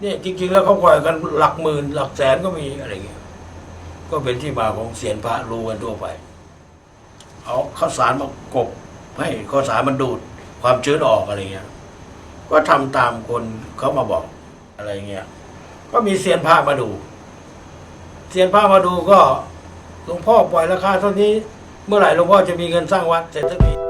เนี่ยจริง ๆ แล้วเขาปล่อยกันหลักหมื่นหลักแสนก็มีอะไรเงี้ยก็เป็นที่มาของเสียนพระรู้กันทั่วไป เอาข้าวสารมากบให้ข้าวสารมันดูดความชื้นออกอะไรเงี้ย ก็ทำตามคนเขามาบอกอะไรเงี้ย ก็มีเซียนพระมาดูเซียนพระมาดูก็หลวงพ่อปล่อยราคาเท่านี้ เมื่อไหร่หลวงพ่อจะมีเงินสร้างวัดเสร็จสักที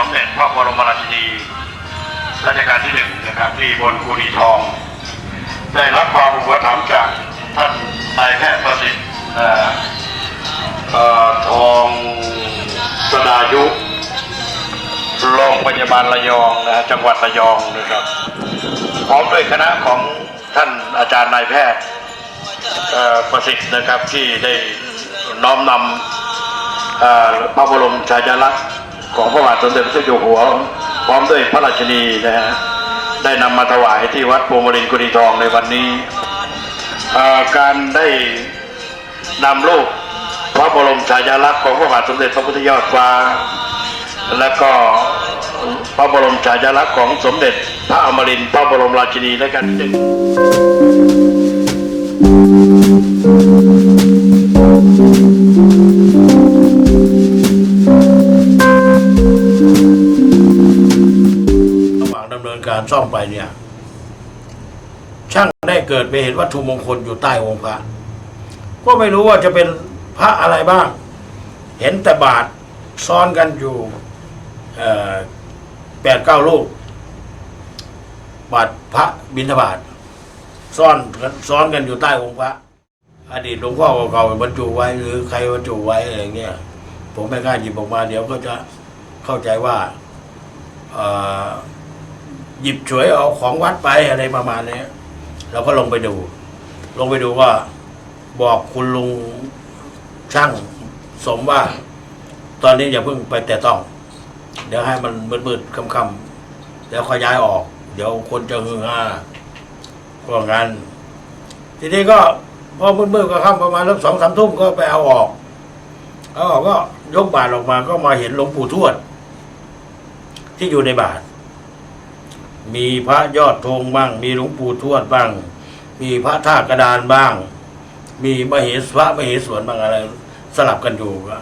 สมเด็จพระบรมราชินีรัชกาลที่หนึ่งนะครับที่บนกุฎีทอง ได้รับความอุปถัมภ์จากท่านนายแพทย์ประสิทธิ์ทองสดายุโรงพยาบาลระยองนะฮะจังหวัดระยองนะครับ พร้อมด้วยคณะของท่านอาจารย์นายแพทย์ประสิทธิ์นะครับที่ได้น้อมนำพ่อพระบรมฉายาลักษณ์ ของพระบาทสมเด็จพระเจ้าอยู่หัว พร้อมด้วยพระราชินีนะฮะได้นำมาถวายที่วัดภูมิรินทร์กุฎีทองในวันนี้ การได้นำรูปพระบรมฉายาลักษณ์ของพระบาทสมเด็จพระพุทธยอดฟ้า และก็พระบรมฉายาลักษณ์ของสมเด็จพระอมรินทร์พระบรมราชินีและกันที่หนึ่ง การซ่อมไปเนี่ย ช่างได้เกิดไปเห็นวัตถุมงคลอยู่ใต้องค์พระก็ไม่รู้ว่าจะเป็นพระอะไรบ้าง เห็นแต่บาทซ้อนกันอยู่แปดเก้าลูก บาทพระบิณฑบาตซ่อนซ้อนกันอยู่ใต้องค์พระอดีตหลวงพ่อเก่าๆบรรจุไว้ หรือใครบรรจุไว้อะไรเงี้ยผมไม่กล้าหยิบออกมา เดี๋ยวก็จะเข้าใจว่าอ หยิบฉวยเอาของวัดไปอะไรประมาณนี้เราก็ลงไปดู ลงไปดูว่า บอกคุณลุงช่างสมว่า ตอนนี้อย่าเพิ่งไปแต่ต้อง เดี๋ยวให้มันมืดๆค่ำๆแล้วค่อยย้ายออก เดี๋ยวคนจะฮือฮาก็งั้นทีนี้ก็พอมืดๆก็ค่ำประมาณสักสองสามทุ่มก็ไปเอาออกเอาออกก็ยกบาทออกมาก็มาเห็นหลวงปู่ทวด ที่อยู่ในบาท มีพระยอดธงบ้าง มีหลวงปู่ทวดบ้าง มีพระท่ากระดานบ้าง มีมเหสพระมเหสวนบ้างอะไร สลับกันอยู่ก็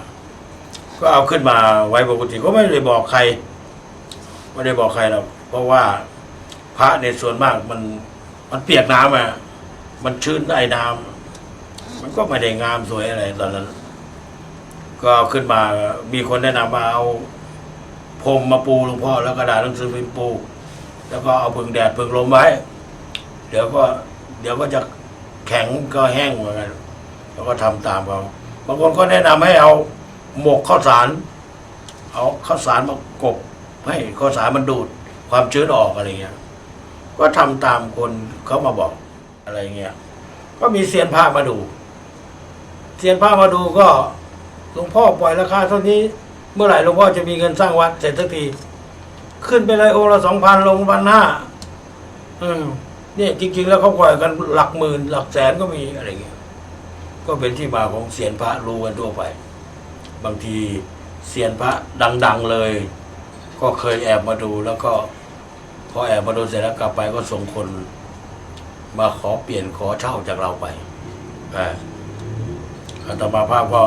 ก็เอาขึ้นมาไว้ปกติก็ไม่ได้บอกใครไม่ได้บอกใครหรอกเพราะว่าพระในส่วนมากมันมันเปียกน้ำอะมันชื้นไอ้น้ำมันก็ไม่ได้งามสวยอะไรตอนนั้น ก็เอาขึ้นมามีคนแนะนำมาเอาพรมมาปูหลวงพ่อแล้วกระดาษหนังสือพิมพ์ปู แล้วก็เอาพึ่งแดดพึ่งลมไว้ เดี๋ยวก็เดี๋ยวก็จะแข็งก็แห้งเหมือนกันแล้วก็ทำตามเขาบางคนก็แนะนำให้เอาหมกข้าวสาร เอาข้าวสารมากบให้ข้าวสารมันดูดความชื้นออกอะไรเงี้ย ก็ทำตามคนเขามาบอกอะไรเงี้ย ก็มีเซียนพระมาดู เซียนพระมาดูก็หลวงพ่อปล่อยราคาเท่านี้ เมื่อไหร่หลวงพ่อจะมีเงินสร้างวัดเสร็จสักที ขึ้นไปเลยองค์ละสองพันลงพันห้าอืมเนี่ยจริงๆแล้วเขาปล่อยกันหลักหมื่น หลักแสนก็มีอะไรเงี้ย ก็เป็นที่มาของเสียนพระรู้กันทั่วไป บางทีเสียนพระดัง ๆเลย ก็เคยแอบมาดูแล้วก็พอแอบมาดูเสร็จแล้วกลับไปก็ส่งคนมาขอเปลี่ยนขอเช่าจากเราไปอ่าอาตมาภาพก็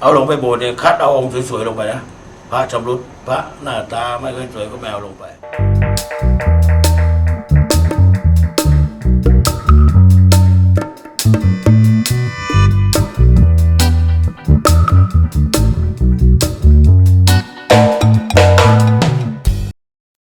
เอาลงไปโบสถ์เนี่ยคัดเอาองค์สวยๆลงไปนะ พระชำรุดพระหน้าตาไม่ค่อยสวยก็แมวลงไป